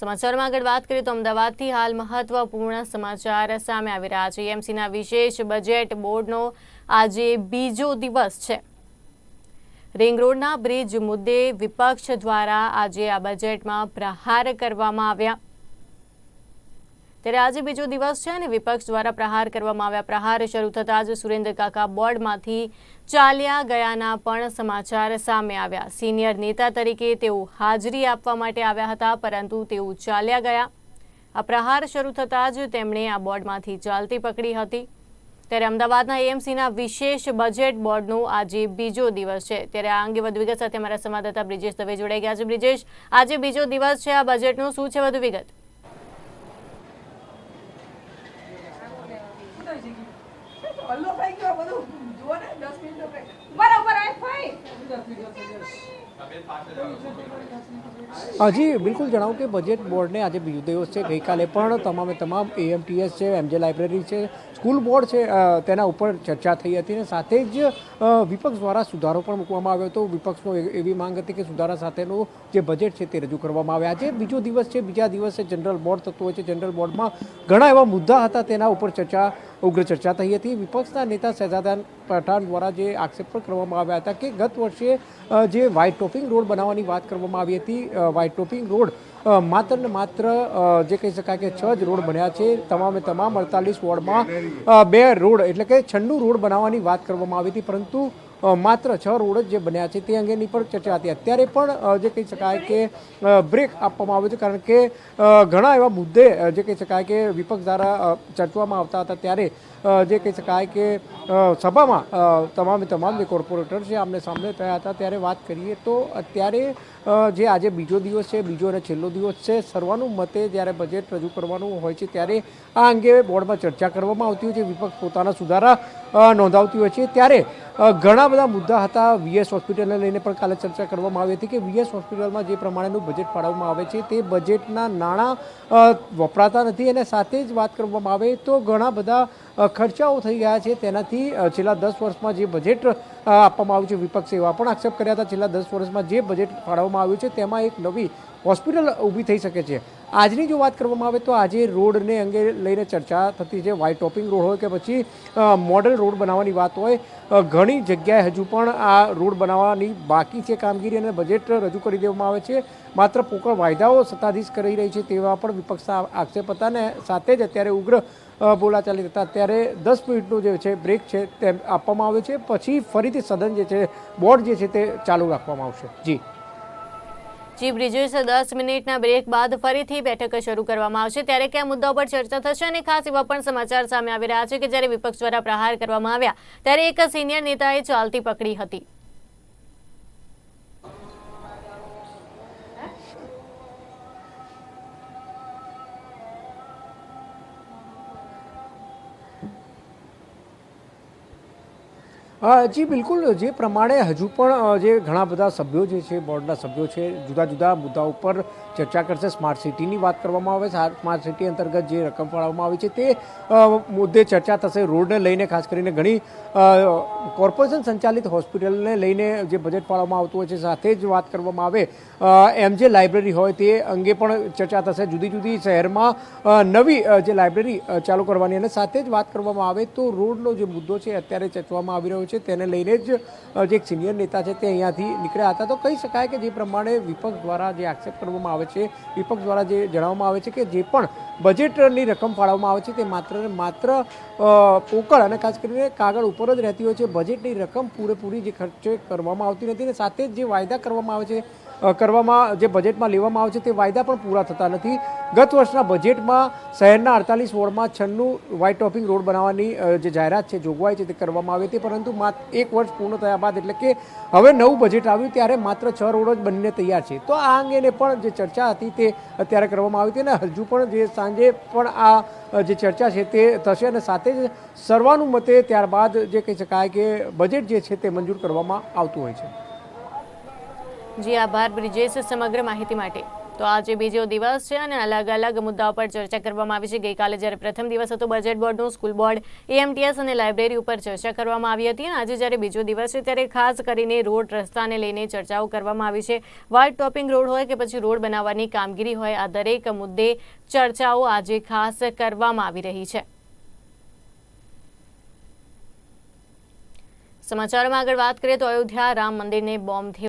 સમાચારમાં આગળ વાત કરીએ તો અમદાવાદથી હાલ મહત્વપૂર્ણ સમાચાર સામે આવી રહ્યા છે. એમસીના વિશેષ બજેટ બોર્ડનો આજે બીજો દિવસ છે. રિંગ બ્રિજ મુદ્દે વિપક્ષ દ્વારા આજે આ બજેટમાં પ્રહાર કરવામાં આવ્યા. ત્યારે આજે બીજો દિવસ છે અને વિપક્ષ દ્વારા પ્રહાર કરવામાં આવ્યા. પ્રહાર શરૂ થતાં જ સુરેન્દ્ર કાકા બોર્ડમાંથી ચાલ્યા ગયાના પણ સમાચાર સામે આવ્યા. સિનિયર નેતા તરીકે તેઓ હાજરી આપવા માટે આવ્યા હતા, પરંતુ તેઓ ચાલ્યા ગયા. આ પ્રહાર શરૂ થતાં જ તેમણે આ બોર્ડમાંથી ચાલતી પકડી હતી. ત્યારે અમદાવાદના એએમસીના વિશેષ બજેટ બોર્ડનો આજે બીજો દિવસ છે. ત્યારે આ અંગે વધુ વિગત સાથે અમારા સંવાદદાતા બ્રિજેશ દવે જોડાઈ ગયા છે. બ્રિજેશ, આજે બીજો દિવસ છે આ બજેટનું. શું છે વધુ વિગત? હજી, બિલકુલ જણાવું કે બજેટ બોર્ડને આજે બીજો દિવસ છે ગઈકાલે પણ તમામે તમામ એએમટીએસ છે એમજે લાઇબ્રેરી છે સ્કૂલ બોર્ડ છે તેના ઉપર ચર્ચા થઈ હતી અને સાથે જ વિપક્ષ દ્વારા સુધારો પણ મૂકવામાં આવ્યો હતો. વિપક્ષનો એવી માંગ હતી કે સુધારા સાથેનું જે બજેટ છે તે રજૂ કરવામાં આવે આજે બીજો દિવસ છે, બીજા દિવસે જનરલ બોર્ડ થતું હોય છે. જનરલ બોર્ડમાં ઘણા એવા મુદ્દા હતા તેના ઉપર ચર્ચા ઉગ્ર ચર્ચા થઈ હતી. વિપક્ષના નેતા શહેજાદાન પઠાણ દ્વારા જે આક્ષેપ પણ કરવામાં આવ્યા હતા કે ગત વર્ષે જે વ્હાઇટ ટોપિંગ રોડ બનાવવાની વાત કરવામાં આવી હતી વ્હાઇટ ટોપિંગ રોડ માત્ર ને માત્ર જે કહી શકાય કે છ જ રોડ બન્યા છે. તમામે તમામ અડતાલીસ વોર્ડમાં બે રોડ એટલે કે છન્નું રોડ બનાવવાની વાત કરવામાં આવી હતી. પરંતુ માત્ર છ રોડ જ જે બન્યા છે તે અંગેની પણ ચર્ચા હતી. અત્યારે પણ જે કહી શકાય કે બ્રેક આપવામાં આવ્યો છે, કારણ કે ઘણા એવા મુદ્દે જે કહી શકાય કે, વિપક્ષ દ્વારા ચર્ચવામાં આવતા હતા ત્યારે જે કહી શકાય કે સભામાં તમામે તમામ જે કોર્પોરેટર છે આમને સામને થયા હતા. ત્યારે વાત કરીએ તો અત્યારે જે આજે બીજો દિવસ છે, બીજો અને છેલ્લો દિવસ છે સર્વાનું મતે જ્યારે બજેટ રજૂ કરવાનું હોય છે, ત્યારે આ અંગે બોર્ડમાં ચર્ચા કરવામાં આવતી હોય છે. વિપક્ષ પોતાના સુધારા નોંધાવતી હોય છે. ત્યારે ઘણા બધા મુદ્દા હતા વીએસ હોસ્પિટલને લઈને પણ કાલે ચર્ચા કરવામાં આવી હતી કે વીએસ હોસ્પિટલમાં જે પ્રમાણેનું બજેટ ફાળવવામાં આવે છે તે બજેટના નાણાં વપરાતા નથી અને સાથે જ વાત કરવામાં આવે તો ઘણા બધા ખર્ચાઓ થઈ ગયા છે. તેનાથી છેલ્લા દસ વર્ષમાં જે બજેટ આપવામાં આવ્યું છે, વિપક્ષે એવા પણ આક્ષેપ કર્યા હતા. છેલ્લા દસ વર્ષમાં જે બજેટ ફાળવવામાં આવ્યું છે, તેમાં એક નવી હોસ્પિટલ ઊભી થઈ શકે છે. આજની જો વાત કરવામાં આવે તો આજે રોડને અંગે લઈને ચર્ચા થતી છે. વ્હાઇટ ટોપિંગ રોડ હોય કે પછી મોડલ રોડ બનાવવાની વાત હોય ઘણી જગ્યાએ હજુ પણ આ રોડ બનાવવાની બાકી છે. કામગીરી અને બજેટ રજૂ કરી દેવામાં આવે છે. માત્ર પોકળ વાયદાઓ સત્તાધીશ કરી રહી છે તેવા પણ વિપક્ષના આક્ષેપ હતા અને સાથે જ અત્યારે ઉગ્ર બોલાચાલી હતા. અત્યારે દસ મિનિટનો જે છે બ્રેક છે તે આપવામાં આવ્યો છે. પછી ફરીથી સદન જે છે, બોર્ડ જે છે તે ચાલુ રાખવામાં આવશે. જી. જી બ્રિજેશ દસ મિનિટના બ્રેક બાદ ફરીથી બેઠક શરૂ કરવામાં આવશે. ત્યારે કયા મુદ્દાઓ પર ચર્ચા થશે અને ખાસ એવા પણ સમાચાર સામે આવી રહ્યા છે કે જ્યારે વિપક્ષ દ્વારા પ્રહાર કરવામાં આવ્યા, ત્યારે એક સિનિયર નેતાએ ચાલતી પકડી હતી. જી, બિલકુલ. જે પ્રમાણે હજુ પણ જે ઘણા બધા સભ્યો જે છે, બોર્ડના સભ્યો છે, જુદા જુદા મુદ્દા ઉપર ચર્ચા કરશે. સ્માર્ટ સિટીની વાત કરવામાં આવે સ્માર્ટ સિટી અંતર્ગત જે રકમ ફાળવવામાં આવી છે, તે મુદ્દે ચર્ચા થશે. રોડને લઈને ખાસ કરીને ઘણી કોર્પોરેશન સંચાલિત હોસ્પિટલને લઈને જે બજેટ ફાળવવામાં આવતું હોય છે, સાથે જ વાત કરવામાં આવે. એમ જે લાઇબ્રેરી હોય, તે અંગે પણ ચર્ચા થશે. જુદી જુદી શહેરમાં નવી જે લાઇબ્રેરી ચાલુ કરવાની અને સાથે જ વાત કરવામાં આવે તો રોડનો જે મુદ્દો છે, અત્યારે ચર્ચવામાં આવી રહ્યો છે. તેને લઈને જ જે એક સિનિયર નેતા છે તે અહીંયાથી નીકળ્યા હતા. તો કહી શકાય કે જે પ્રમાણે વિપક્ષ દ્વારા જે આક્ષેપ કરવામાં આવે છે, વિપક્ષ દ્વારા જે જણાવવામાં આવે છે કે જે પણ બજેટની રકમ ફાળવવામાં આવે છે તે માત્ર માત્ર પોકળ અને ખાસ કરીને કાગળ ઉપર જ રહેતી હોય છે. બજેટની રકમ પૂરેપૂરી જે ખર્ચે કરવામાં આવતી નથી અને સાથે જ જે વાયદા કરવામાં આવે છે કરવામાં જે બજેટમાં લેવામાં આવે છે તે વાયદા પણ પૂરા થતા નથી. ગત વર્ષના બજેટમાં શહેરના અડતાલીસ વોર્ડમાં છન્નું વ્હાઇટ ટોપિંગ રોડ બનાવવાની જે જાહેરાત છે, જોગવાઈ છે તે કરવામાં આવી હતી. પરંતુ માત્ર એક વર્ષ પૂર્ણ થયા બાદ એટલે કે હવે નવું બજેટ આવ્યું ત્યારે માત્ર છ રોડ જ બનીને તૈયાર છે. તો આ અંગેને પણ જે ચર્ચા હતી તે અત્યારે કરવામાં આવી હતી અને હજુ પણ જે સાંજે પણ આ જે ચર્ચા છે તે થશે અને સાથે જ સર્વાનુમતે ત્યારબાદ જે કહી શકાય કે બજેટ જે છે તે મંજૂર કરવામાં આવતું હોય છે. જી આભાર, બ્રિજેશ, સમગ્ર માહિતી માટે. તો આજે બીજો દિવસ છે અને અલગ અલગ મુદ્દાઓ પર ચર્ચા કરવામાં આવી છે. ગઈકાલે જ્યારે પ્રથમ દિવસ હતો બજેટ બોર્ડનું, સ્કૂલ બોર્ડ, એએમટીએસ અને લાઇબ્રેરી ઉપર ચર્ચા કરવામાં આવી હતી અને આજે જ્યારે બીજો દિવસ છે ત્યારે ખાસ કરીને રોડ રસ્તાને લઈને ચર્ચાઓ કરવામાં આવી છે. વાઇટ ટોપિંગ રોડ હોય કે પછી રોડ બનાવવાની કામગીરી હોય, આ દરેક મુદ્દે ચર્ચાઓ આજે ખાસ કરવામાં આવી રહી છે. સમાચારોમાં આગળ વાત કરીએ તો અયોધ્યા રામ મંદિરને બોમ્બથી